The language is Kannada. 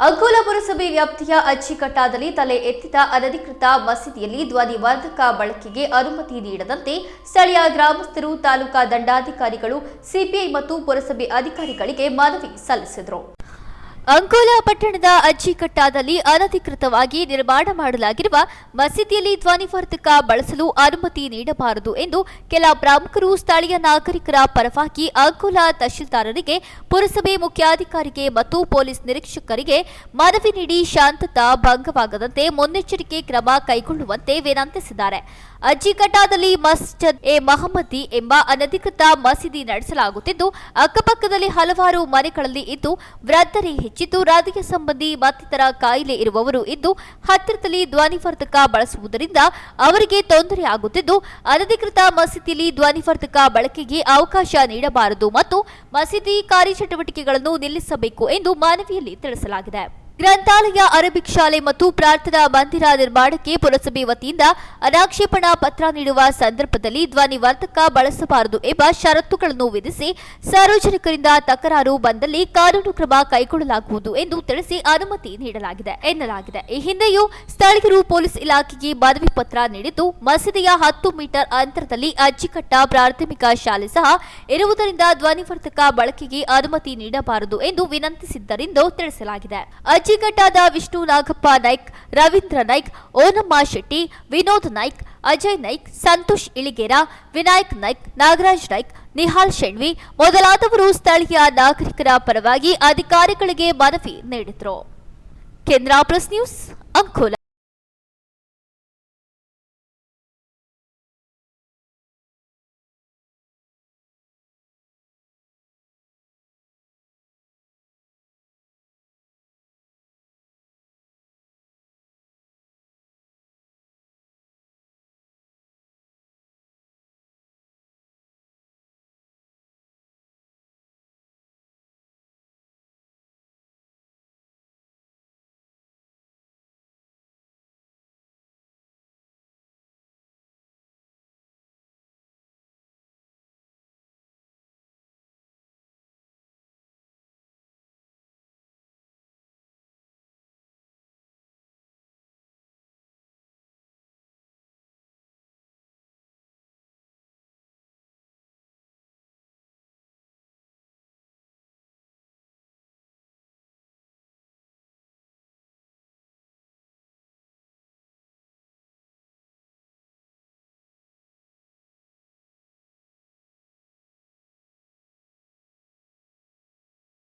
ಅಂಕೋಲ ಪುರಸಭೆ ವ್ಯಾಪ್ತಿಯ ಅಚ್ಚಿಕಟ್ಟಾದಲ್ಲಿ ತಲೆ ಎತ್ತಿದ ಅನಧಿಕೃತ ಮಸೀದಿಯಲ್ಲಿ ಧ್ವನಿವರ್ಧಕ ಬಳಕೆಗೆ ಅನುಮತಿ ನೀಡದಂತೆ ಸ್ಥಳೀಯ ಗ್ರಾಮಸ್ಥರು ತಾಲೂಕಾ ದಂಡಾಧಿಕಾರಿಗಳು, ಸಿಪಿಐ ಮತ್ತು ಪುರಸಭೆ ಅಧಿಕಾರಿಗಳಿಗೆ ಮನವಿ ಸಲ್ಲಿಸಿದರು. ಅಂಕೋಲ ಪಟ್ಟಣದ ಅಜ್ಜಿಕಟ್ಟಾದಲ್ಲಿ ಅನಧಿಕೃತವಾಗಿ ನಿರ್ಮಾಣ ಮಾಡಲಾಗಿರುವ ಮಸೀದಿಯಲ್ಲಿ ಧ್ವನಿವರ್ಧಕ ಬಳಸಲು ಅನುಮತಿ ನೀಡಬಾರದು ಎಂದು ಕೆಲ ಪ್ರಮುಖರು ಸ್ಥಳೀಯ ನಾಗರಿಕರ ಪರವಾಗಿ ಅಂಕೋಲಾ ತಹಶೀಲ್ದಾರರಿಗೆ, ಪುರಸಭೆ ಮುಖ್ಯಾಧಿಕಾರಿಗೆ ಮತ್ತು ಪೊಲೀಸ್ ನಿರೀಕ್ಷಕರಿಗೆ ಮನವಿ ನೀಡಿ ಶಾಂತತಾ ಭಂಗವಾಗದಂತೆ ಮುನ್ನೆಚ್ಚರಿಕೆ ಕ್ರಮ ಕೈಗೊಳ್ಳುವಂತೆ ವಿನಂತಿಸಿದ್ದಾರೆ. ಅಜ್ಜಿಕಟ್ಟಾದಲ್ಲಿ ಮಸ್ಜದ್ ಎ ಮಹಮ್ಮದಿ ಎಂಬ ಅನಧಿಕೃತ ಮಸೀದಿ ನಡೆಸಲಾಗುತ್ತಿದ್ದು, ಅಕ್ಕಪಕ್ಕದಲ್ಲಿ ಹಲವಾರು ಮನೆಗಳಲ್ಲಿ ಇದ್ದು, ವೃದ್ಧರೇ ಹೆಚ್ಚಿದ್ದು ಹೃದಯ ಸಂಬಂಧಿ ಮತ್ತಿತರ ಕಾಯಿಲೆ ಇರುವವರು ಇದ್ದು, ಹತ್ತಿರದಲ್ಲಿ ಧ್ವನಿವರ್ಧಕ ಬಳಸುವುದರಿಂದ ಅವರಿಗೆ ತೊಂದರೆ ಆಗುತ್ತಿದ್ದು, ಅನಧಿಕೃತ ಮಸೀದಿಯಲ್ಲಿ ಧ್ವನಿವರ್ಧಕ ಬಳಕೆಗೆ ಅವಕಾಶ ನೀಡಬಾರದು ಮತ್ತು ಮಸೀದಿ ಕಾರ್ಯಚಟುವಟಿಕೆಗಳನ್ನು ನಿಲ್ಲಿಸಬೇಕು ಎಂದು ಮನವಿಯಲ್ಲಿ ತಿಳಿಸಲಾಗಿದೆ. ಗ್ರಂಥಾಲಯ, ಅರಬಿಕ್ ಶಾಲೆ ಮತ್ತು ಪ್ರಾರ್ಥನಾ ಮಂದಿರ ನಿರ್ಮಾಣಕ್ಕೆ ಪುರಸಭೆ ವತಿಯಿಂದ ಅನಾಕ್ಷೇಪಣಾ ಪತ್ರ ನೀಡುವ ಸಂದರ್ಭದಲ್ಲಿ ಧ್ವನಿವರ್ಧಕ ಬಳಸಬಾರದು ಎಂಬ ಷರತ್ತುಗಳನ್ನು ವಿಧಿಸಿ ಸಾರ್ವಜನಿಕರಿಂದ ತಕರಾರು ಬಂದಲ್ಲಿ ಕಾನೂನು ಕ್ರಮ ಕೈಗೊಳ್ಳಲಾಗುವುದು ಎಂದು ತಿಳಿಸಿ ಅನುಮತಿ ನೀಡಲಾಗಿದೆ ಎನ್ನಲಾಗಿದೆ. ಈ ಹಿಂದೆಯೂ ಸ್ಥಳೀಯರು ಪೊಲೀಸ್ ಇಲಾಖೆಗೆ ಮನವಿ ಪತ್ರ ನೀಡಿದ್ದು, ಮಸೀದಿಯ ಹತ್ತು ಮೀಟರ್ ಅಂತರದಲ್ಲಿ ಅಜ್ಜಿಕಟ್ಟ ಪ್ರಾಥಮಿಕ ಶಾಲೆ ಸಹ ಇರುವುದರಿಂದ ಧ್ವನಿವರ್ಧಕ ಬಳಕೆಗೆ ಅನುಮತಿ ನೀಡಬಾರದು ಎಂದು ವಿನಂತಿಸಿದ್ದರಿಂದ ತಿಳಿಸಲಾಗಿದೆ. ಅಜ್ಜಿಗಡ್ಡಾದ ವಿಷ್ಣು ನಾಗಪ್ಪ ನಾಯ್ಕ್, ರವೀಂದ್ರ ನಾಯ್ಕ್, ಓನಮ್ಮ ಶೆಟ್ಟಿ, ವಿನೋದ್ ನಾಯ್ಕ್, ಅಜಯ್ ನಾಯ್ಕ್, ಸಂತೋಷ್ ಇಳಿಗೇರ, ವಿನಾಯಕ್ ನಾಯ್ಕ್, ನಾಗರಾಜ್ ನಾಯ್ಕ್, ನಿಹಾಲ್ ಶೆಣ್ವಿ ಮೊದಲಾದವರು ಸ್ಥಳೀಯ ನಾಗರಿಕರ ಪರವಾಗಿ ಅಧಿಕಾರಿಗಳಿಗೆ ಮನವಿ ನೀಡಿದರು. ಕೇಂದ್ರ ಪ್ರೆಸ್ ನ್ಯೂಸ್ ಅಂಕೋಲ.